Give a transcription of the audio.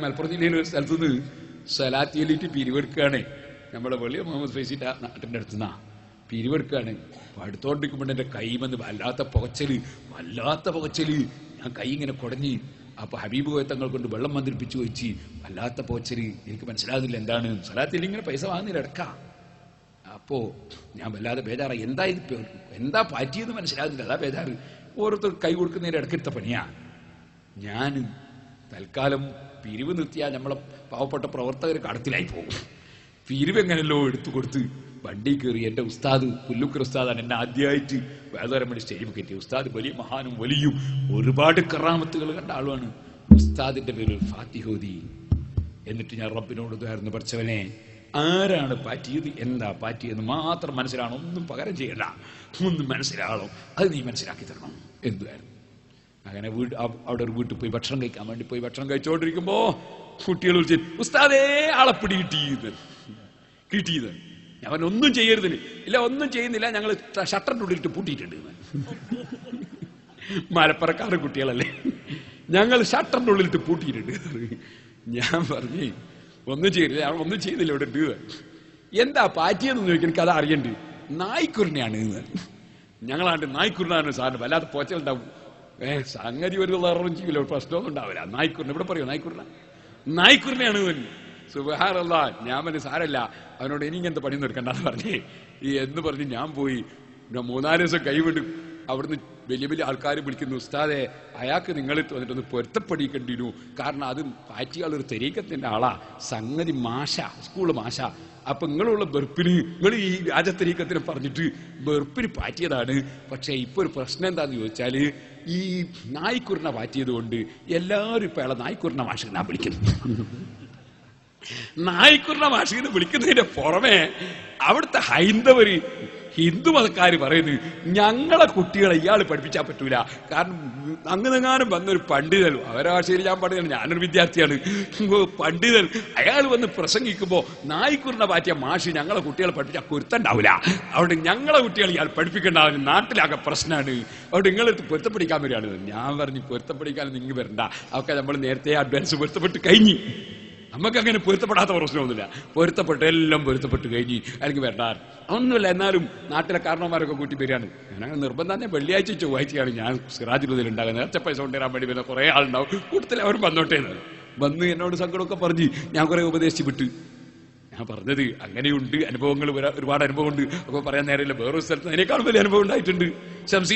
മലപ്പുറം ജില്ലയിലെ ഒരു സ്ഥലത്ത് നിന്ന് സലാത്തിയിലിട്ട് പിരിവെടുക്കുകയാണ്. നമ്മളെ വെളിയ മുഹമ്മദ് ഫൈസിന്റെ നാട്ടിന്റെ അടുത്തുനിന്നാ. പിരിവെടുക്കുകയാണ്. അപ്പൊ അടുത്തോണ്ടിരിക്കുമ്പോൾ എന്റെ കൈമെന്ന് വല്ലാത്ത പുകച്ചൽ വല്ലാത്ത പുകച്ചൽ. ഞാൻ കൈ ഇങ്ങനെ കുടഞ്ഞ് അപ്പൊ ഹബീബ് കോയത്തങ്ങൾ കൊണ്ട് വെള്ളം മന്ത്രിപ്പിച്ചു വെച്ച് വല്ലാത്ത പുകച്ചൽ. എനിക്ക് മനസ്സിലാകുന്നില്ല എന്താണ്. സലാത്തിൽ ഇങ്ങനെ പൈസ വാങ്ങുന്നില്ല ഇടക്ക. അപ്പോ ഞാൻ വല്ലാതെ ബേജാറ എന്താ ഇത് എന്താ പാറ്റിയെന്ന് മനസ്സിലാകുന്നില്ല. അതാ ബേജാറ്. ഓരോരുത്തർ കൈ കൊടുക്കുന്നതിന്റെ ഇടക്കെടുത്ത പണിയാ. ഞാൻ തൽക്കാലം പിരിവ് നിർത്തിയാൽ നമ്മളെ പാവപ്പെട്ട പ്രവർത്തകർ കടത്തിലായി പോകും. പിരിവ് എങ്ങനെയല്ലോ എടുത്തു കൊടുത്ത് വണ്ടി കയറി എന്റെ ഉസ്താദ് പുല്ലുക്കർ ഉസ്താദാണ് എന്നെ ആദ്യമായിട്ട് വേദോരം വേണ്ടി സ്റ്റേജിൽ കയറ്റി ഉസ്താദ് വലിയ മഹാനും വലിയും ഒരുപാട് കറാമത്തുകൾ കണ്ട ആളുമാണ്. ഉസ്താദിന്റെ പേര് ഫാത്തിഹോദി എന്നിട്ട് ഞാൻ റബ്ബിനോട് ഇതായിരുന്നു പഠിച്ചവനെ ആരാണ് പാറ്റിയത് എന്താ പാറ്റിയെന്ന് മാത്രം മനസ്സിലാണോ. ഒന്നും പകരം ചെയ്യണ്ട. ഒന്നും മനസ്സിലാണോ അത് നീ മനസ്സിലാക്കി തരണം. എന്തുവായിരുന്നു? അങ്ങനെ വീട് അവ- അവിടെ ഒരു വീട്ടിൽ പോയി ഭക്ഷണം കഴിക്കാൻ വേണ്ടി പോയി ഭക്ഷണം കഴിച്ചുകൊണ്ടിരിക്കുമ്പോ കുട്ടികൾ വിളിച്ച് ഉസ്താദേ അളപ്പിടി കിട്ടിയത് കിട്ടിയത് അവൻ ഒന്നും ചെയ്യരുതിന്. ഇല്ല ഒന്നും ചെയ്യുന്നില്ല. ഞങ്ങൾ ഷട്ടറിന്റെ ഉള്ളിലിട്ട് പൂട്ടിയിട്ടുണ്ട്. മലപ്പുറക്കാരുടെ കുട്ടികളല്ലേ. ഞങ്ങൾ ഷട്ടറിന്റെ ഉള്ളിലിട്ട് പൂട്ടിയിട്ടുണ്ട്. ഞാൻ പറഞ്ഞു ഒന്നും ചെയ്തില്ല അവൻ ഒന്നും ചെയ്യുന്നില്ല ഇവിടെ ഇട്ട് എന്താ പാറ്റിയെന്ന് ചോദിക്കാൻ എനിക്ക് അറിയണ്ട് നായ്ക്കുറിനെയാണ് എന്ന് ഞങ്ങളാണ്ട് നായ്ക്കുറിനാണ് സാറിന് വല്ലാത്ത പോച്ചലുണ്ടാവും ഏ സംഗതി ഒരു ഉറവും ചെയ്യില്ല പ്രശ്നമൊന്നും ഉണ്ടാവില്ല. നായ്ക്കുറിന് ഇവിടെ പറയോ നായ്ക്കുറിന നായ്ക്കുറിനെയാണ് ഇവൻ. സുബഹാറല്ല ഞാൻ വലിയ സാരല്ല. അവനോട് ഇനി ഇങ്ങനത്തെ പണി നിർക്കണ്ടെന്ന് പറഞ്ഞേ. ഈ എന്ന് പറഞ്ഞ് ഞാൻ പോയി. മൂന്നാൽ ദിവസം കൈവിടും അവിടുന്ന് വലിയ വലിയ ആൾക്കാർ വിളിക്കുന്നു. ഉസ്താദെ അയാൾക്ക് നിങ്ങൾ വന്നിട്ടൊന്ന് പൊരുത്തപ്പെടിക്കേണ്ടിരുന്നു കാരണം അത് പാറ്റിയാൾ ഒരു തെരീക്കത്തിന്റെ ആളാ. സംഗതി മാഷ സ്കൂൾ മാഷ. അപ്പൊ നിങ്ങളുള്ള ബെർപ്പിന് നിങ്ങൾ ഈ രാജത്തരീക്കത്തിന് പറഞ്ഞിട്ട് ബെർപ്പിന് പാറ്റിയതാണ്. പക്ഷേ ഇപ്പൊ ഒരു പ്രശ്നം എന്താന്ന് ചോദിച്ചാൽ ഈ നായ്ക്കുറിനെ പാറ്റിയത് കൊണ്ട് എല്ലാവരും ഇപ്പൊ അയാളെ നായ്ക്കുറിനെ മാഷിനാ വിളിക്കുന്നു നായ്ക്കുറിനെ വാഷികനെ വിളിക്കുന്നതിന്റെ പുറമെ അവിടുത്തെ ഹൈന്ദവര് ഹിന്ദു മതക്കാർ പറയുന്നത് ഞങ്ങളെ കുട്ടികളെ ഇയാൾ പഠിപ്പിച്ചാൽ പറ്റൂല. കാരണം അങ്ങനെങ്ങാനും വന്നൊരു പണ്ഡിതൻ അവരാശയിൽ ഞാൻ പണ്ഡിതൻ ഞാനൊരു വിദ്യാർത്ഥിയാണ്. പണ്ഡിതൻ അയാൾ വന്ന് പ്രസംഗിക്കുമ്പോൾ നായ്ക്കുറിനെ പാറ്റിയ മാഷി ഞങ്ങളെ കുട്ടികളെ പഠിപ്പിച്ചാൽ പൊരുത്തണ്ടാവില്ല അതുകൊണ്ട് ഞങ്ങളെ കുട്ടികൾ ഇയാൾ പഠിപ്പിക്കേണ്ട നാട്ടിലാകെ പ്രശ്നമാണ് അവിടെ നിങ്ങളെടുത്ത് പൊരുത്തപ്പെടിക്കാൻ വരികയാണ്. ഞാൻ പറഞ്ഞു പൊരുത്തപ്പെടിക്കാൻ നിങ്ങൾ വരണ്ട. അതൊക്കെ നമ്മൾ നേരത്തെ അഡ്വാൻസ് പൊരുത്തപ്പെട്ട് കഴിഞ്ഞു. നമുക്ക് അങ്ങനെ പൊരുത്തപ്പെടാത്ത പ്രശ്നമൊന്നുമില്ല. പൊരുത്തപ്പെട്ട് എല്ലാം പൊരുത്തപ്പെട്ട് കഴിഞ്ഞ് അല്ലെങ്കിൽ വരണ്ട. ഒന്നുമില്ല എന്നാലും നാട്ടിലെ കാരണവന്മാരൊക്കെ കൂട്ടി വരികയാണ്. ഞാനങ്ങനെ നിർബന്ധം തന്നെ വെള്ളിയാഴ്ച ചൊവ്വാഴ്ചയാണ് ഞാൻ സിറാജുലുദിൽ ഉണ്ടാകുന്നത്. നേരത്തെ പൈസ കൊണ്ടുവരാൻ വേണ്ടി വരുന്ന കുറേ ആളുണ്ടാവും. കൂട്ടത്തിൽ അവരും വന്നോട്ടേ എന്ന്. വന്ന് എന്നോട് സങ്കടമൊക്കെ പറഞ്ഞ് ഞാൻ കുറെ ഉപദേശിച്ച് വിട്ട്. ഞാൻ പറഞ്ഞത് അങ്ങനെയുണ്ട് അനുഭവങ്ങൾ ഒരുപാട് അനുഭവമുണ്ട്. അപ്പൊ പറയാൻ നേരമില്ല. വേറൊരു സ്ഥലത്ത് അതിനേക്കാൾ വലിയ അനുഭവം ഉണ്ടായിട്ടുണ്ട്. ശംസി